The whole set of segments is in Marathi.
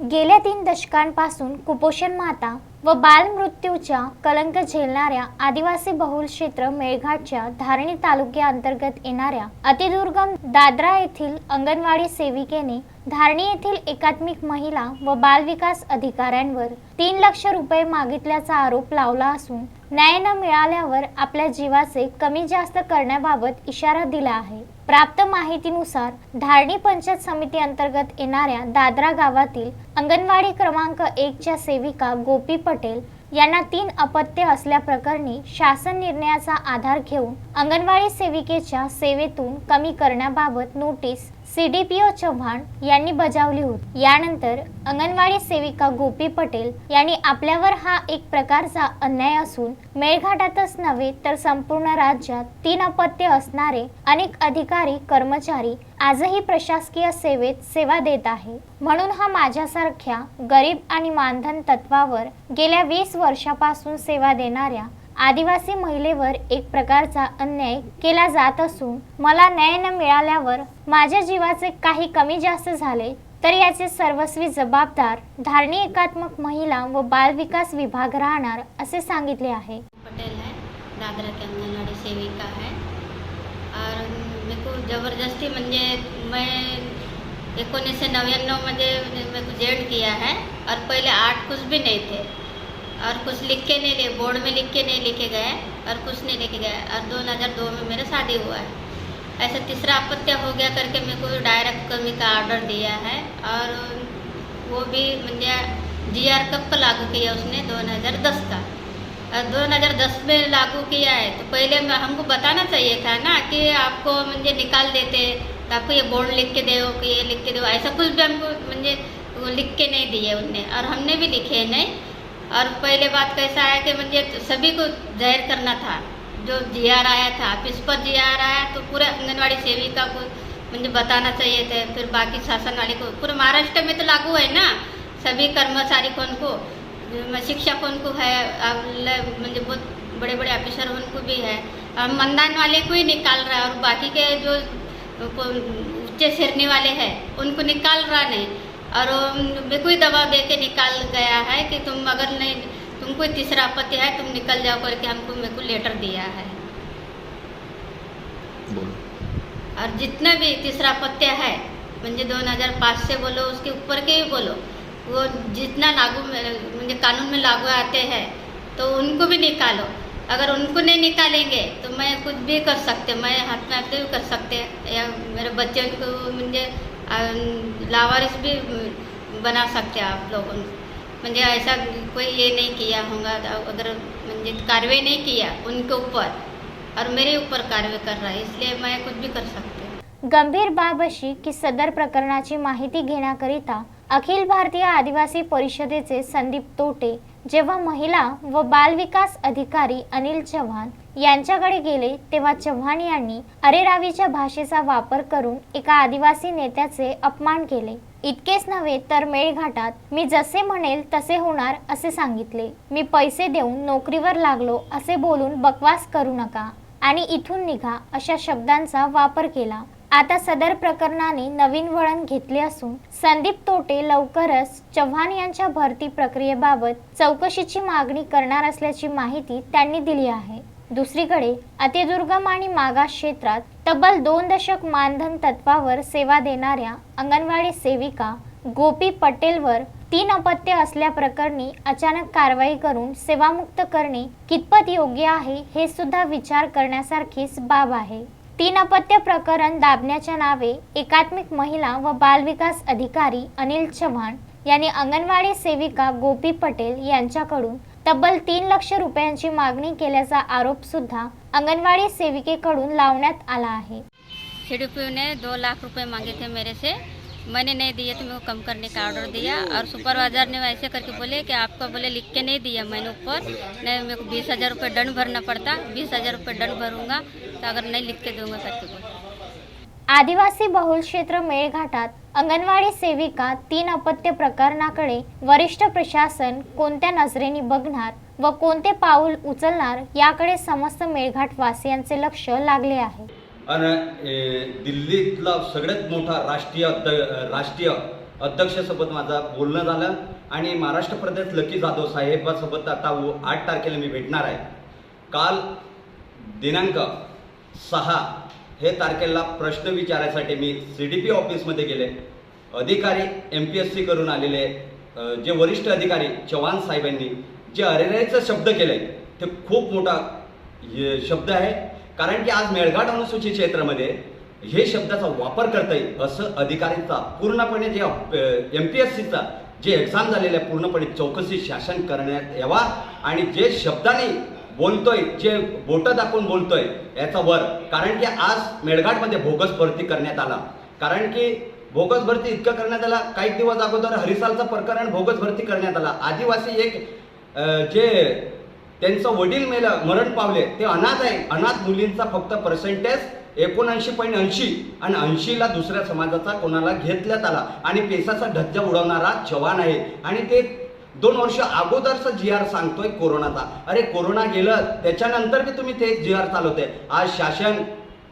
गेल्या तीन दशकांपासून कुपोषण माता व बालमृत्यूच्या कलंक झेलणाऱ्या आदिवासी बहुल क्षेत्र मेळघाटच्या धारणी तालुक्याअंतर्गत येणाऱ्या अतिदुर्गम दादरा येथील अंगणवाडी सेविकेने धारणी येथील एकात्मिक महिला व बालविकास अधिकाऱ्यांवर तीन लक्ष रुपये मागितल्याचा आरोप लावला असून न्याय न मिळाल्यावर आपल्या जीवाचे कमी जास्त करण्याबाबत इशारा दिला आहे. प्राप्त माहितीनुसार धारणी पंचायत समिती अंतर्गत येणाऱ्या दादरा गावातील अंगणवाडी क्रमांक एकच्या सेविका गोपी पटेल यांना तीन अपत्य असल्याप्रकरणी शासन निर्णयाचा आधार घेऊन अंगणवाडी सेविकेच्या सेवेतून कमी करण्याबाबत notice C D P O Chavan यांनी बजावली होती. यानंतर अंगणवाडी सेविका गोपी पटेल यांनी आपल्यावर हा एक प्रकारचा अन्याय असून मेळघाटातच नव्हे तर संपूर्ण राज्यात तीन अपत्य असणारे अनेक अधिकारी कर्मचारी आजही प्रशासकीय सेवेत सेवा देत आहे. म्हणून हा माझ्यासारख्या गरीब आणि मानधन तत्वावर गेल्या वीस वर्षापासून सेवा देणाऱ्या आदिवासी महिलेवर एक प्रकारचा अन्याय केला जात असून मला न्याय न मिळाल्यावर माझ्या जीवाचे काही कमी जास्त झाले तर याचे सर्वस्वी जबाबदार धारणी एकात्मक महिला व बाल विकास विभाग राहणार असे सांगितले आहे. पटेल है दादरा के आंगनवाड़ी सेविका है। और मेरे को ज़बरदस्ती म्हणजे मैं एकोणीसशे नव्याण्णवमध्ये मेरे को जेड किया है। और पहले आठ कुछ भी नहीं थे। और कुछ लिख के नहीं ले बोर्ड में लिख के नहीं लिखे गए और कुछ नहीं लिखे गए और 2002 में मेरा शादी हुआ है। ऐसा तीसरा अपत्य हो गया करके मेरे को डायरेक्ट कमी का ऑर्डर दिया है और वो भी मुझे जी आर कब का लागू किया उसने? 2010 का। और 2010 में लागू किया है तो पहले हमको बताना चाहिए था ना कि आपको मुझे निकाल देते तो आपको ये बोर्ड लिख के दो, कि ये लिख के दो, ऐसा कुछ भी हमको मुझे लिख के नहीं दिए उनने। और हमने भी लिखे नहीं? और पहले बात कैसा है कि मुझे सभी को ज़ाहिर करना था। जो जी आर आया था ऑफ़िस पर जी आर आया तो पूरे आंगनबाड़ी सेविका को मुझे बताना चाहिए थे। फिर बाकी शासन वाले को, पूरे महाराष्ट्र में तो लागू है ना? सभी कर्मचारी कौन को शिक्षक उनको है? म्हणजे बहुत बड़े बड़े ऑफिसर उनको भी है। अब मंदान वाले को ही निकाल रहा है और बाकी के जो ऊँचे श्रेणी वाले हैं, उनको निकाल रहा नहीं। और मेरे को ही दबाव दे के निकाल गया है कि तुम अगर नहीं तुमको तीसरा आपत्ति है तुम निकल जाओ करके हमको मेरे को लेटर दिया है। और जितना भी तीसरा पत्या है मुझे दोन हज़ार पाँच से बोलो उसके ऊपर के ही बोलो वो जितना लागू मुझे कानून में लागू आते हैं तो उनको भी निकालो। अगर उनको नहीं निकालेंगे तो मैं कुछ भी कर सकते मैं आत्महत्या भी कर सकते या मेरे बच्चे को अं, लावारिस भी बना सकते आप लोगों म्हणजे ऐसा कोई ये नहीं किया होगा अगर म्हणजे कार्रवाई नहीं किया उनके ऊपर और मेरे ऊपर कार्रवाई कर रहा है इसलिए मैं कुछ भी कर सकते गंभीर बाब अशी की सदर प्रकरणाची माहिती घेण्याकरिता अखिल भारतीय आदिवासी परिषदेचे संदीप तोटे जेव्हा महिला व बालविकास अधिकारी अनिल चव्हाण यांच्याकडे गेले तेव्हा चव्हाण यांनी अरेरावीच्या भाषेचा वापर करून एका आदिवासी नेत्याचे अपमान केले. इतकेच नव्हे तर मेळघाटात मी जसे म्हणेल तसे होणार असे सांगितले. मी पैसे देऊन नोकरीवर लागलो असे बोलून बकवास करू नका. आणि इथून निघा अशा शब्दांचा वापर केला. आता सदर प्रकरणाने नवीन वळण घेतले असून संदीप तोटे लवकरच चव्हाण यांच्या भरती प्रक्रियेबाबत चौकशीची मागणी करणार असल्याची माहिती त्यांनी दिली आहे. दुसरीकडे अतिदुर्गम आणि मागास क्षेत्रात तब्बल दोन दशक मानधन तत्वावर सेवा देणाऱ्या अंगणवाडी सेविका गोपी पटेलवर तीन अपत्य असल्याप्रकरणी अचानक कारवाई करून सेवामुक्त करणे कितपत योग्य आहे हे सुद्धा विचार करण्यासारखीच बाब आहे. तीन अपत्य प्रकरण दाबण्याच्या नावे एकात्मिक महिला व बालविकास अधिकारी अनिल चव्हाण यांनी अंगणवाडी सेविका गोपी पटेल यांच्याकडून तब्बल तीन लक्ष रुपयांची मागणी केल्याचा आरोप सुद्धा अंगणवाडी सेविकेकडून लावण्यात आला आहे. सीडीपी ने दो लाख रुपए मांगे थे मेरे से. मैंने नहीं दिए तो मेरे को कम करने का ऑर्डर दिया। और सुपरवाइजर ने ऐसे करके बोले कि आपको बोले लिख के नहीं दिया मैंने ऊपर। नहीं मेरे को बीस हज़ार रुपये दंड भरना पड़ता। बीस हज़ार रुपये दंड भरूंगा तो अगर नहीं लिख के दूंगा करके बोले। आदिवासी बहुल क्षेत्र मेळघाटात अंगणवाडी सेविका तीन अपत्य प्रकरणाकडे वरिष्ठ प्रशासन कोणत्या नजरेने बघणार व कोणते पाऊल उचलणार याकडे समस्त मेळघाट वासियांचे लक्ष लागले आहे. आणि दिल्लीतला सगळ्यात मोठा राष्ट्रीय अध्य राष्ट्रीय अध्यक्षसोबत माझा बोलणं झालं आणि महाराष्ट्र प्रदेश लकी जाधव साहेबासोबत आता आठ तारखेला मी भेटणार आहे. काल दिनांक सहा हे तारखेला प्रश्न विचारायसाठी मी सी डी पी ऑफिसमध्ये गेले. अधिकारी एम पी एस सी करून आलेले. जे वरिष्ठ अधिकारी चव्हाण साहेबांनी जे अरेरायचा शब्द केले ते खूप मोठा शब्द आहे. कारण की आज मेळघाट अनुसूचित क्षेत्रामध्ये हे शब्दाचा वापर करता येईल असं अधिकारीचा पूर्णपणे जे एम पी एस सीचा जे एक्झाम झालेलं आहे पूर्णपणे चौकशी शासन करण्यात यावा. आणि जे शब्दाने बोलतोय जे बोटं दाखवून बोलतोय याचा वर. कारण की आज मेळघाटमध्ये बोगस भरती करण्यात आला. कारण की बोगस भरती इतकं करण्यात आला काही दिवस अगोदर हरिसालचं प्रकरण बोगस भरती करण्यात आला. आदिवासी एक जे त्यांचं वडील मेलं मरण पावले ते अनाथ आहे. अनाथ मुलींचा फक्त पर्सेंटेज एकोणऐंशी पॉईंट ऐंशी आणि ऐंशीला दुसऱ्या समाजाचा कोणाला घेतल्यात आला. आणि पेसाचा धज्जा उडवणारा जवान आहे. आणि ते दोन वर्ष अगोदरचा जी आर सांगतोय कोरोनाचा. अरे कोरोना गेलं त्याच्यानंतर बी तुम्ही ते जी आर चालवते. आज शासन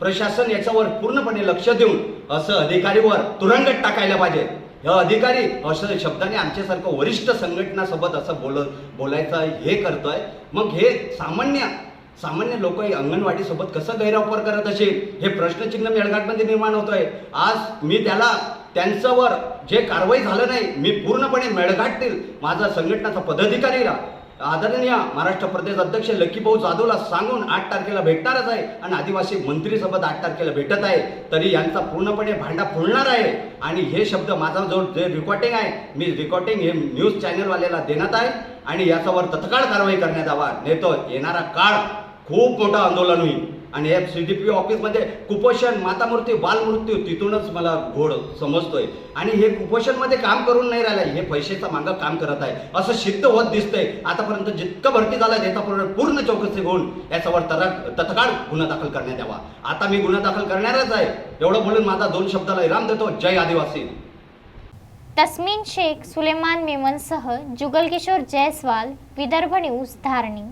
प्रशासन याच्यावर पूर्णपणे लक्ष देऊन असं अधिकारीवर तुरंगत टाकायला पाहिजे. हे अधिकारी असं शब्दाने आमच्यासारखं वरिष्ठ संघटनासोबत असं बोल बोलायचं हे करतोय. मग हे सामान्य सामान्य लोक अंगणवाडीसोबत कसं गैरवापर करत असेल? हे प्रश्नचिन्ह मेळघाटमध्ये निर्माण होतोय. आज मी त्याला त्यांच्यावर जे कारवाई झालं नाही मी पूर्णपणे मेळघाटतील माझा संघटनाचा पदाधिकारी आदरणीय महाराष्ट्र प्रदेश अध्यक्ष लक्कीभाऊ जाधवला सांगून आठ तारखेला भेटणारच आहे आणि आदिवासी मंत्रीसोबत आठ तारखेला भेटत आहे तरी यांचा पूर्णपणे भांडा फुलणार आहे. आणि हे शब्द माझा जो जे रेकॉर्डिंग आहे मी रेकॉर्डिंग हे न्यूज चॅनलवाल्याला देण्यात आहे आणि याच्यावर तत्काळ कारवाई करण्यात यावा. नाही तो येणारा काळ खूप मोठं आंदोलन होईल. आणि या सी डी पी ऑफिसमध्ये कुपोषण मातामृत्यू बालमृत्यू तिथूनच मला घोड समजतोय. आणि हे कुपोषणमध्ये काम करून नाही राहिलं हे पैशाचा मागं काम करत आहे. असं सिद्ध होत दिसतंय. आतापर्यंत जितकं भरती झालं त्याचा पूर्ण चौकशी होऊन याच्यावर तर तत्काळ गुन्हा दाखल करण्यात यावा. आता मी गुन्हा दाखल करणारच आहे. एवढं बोलून माझा दोन शब्दाला विराम देतो. जय आदिवासी. तस्मीन शेख सुलेमान मेमनसह जुगलकिशोर जयस्वाल विदर्भ न्यूज धारणी.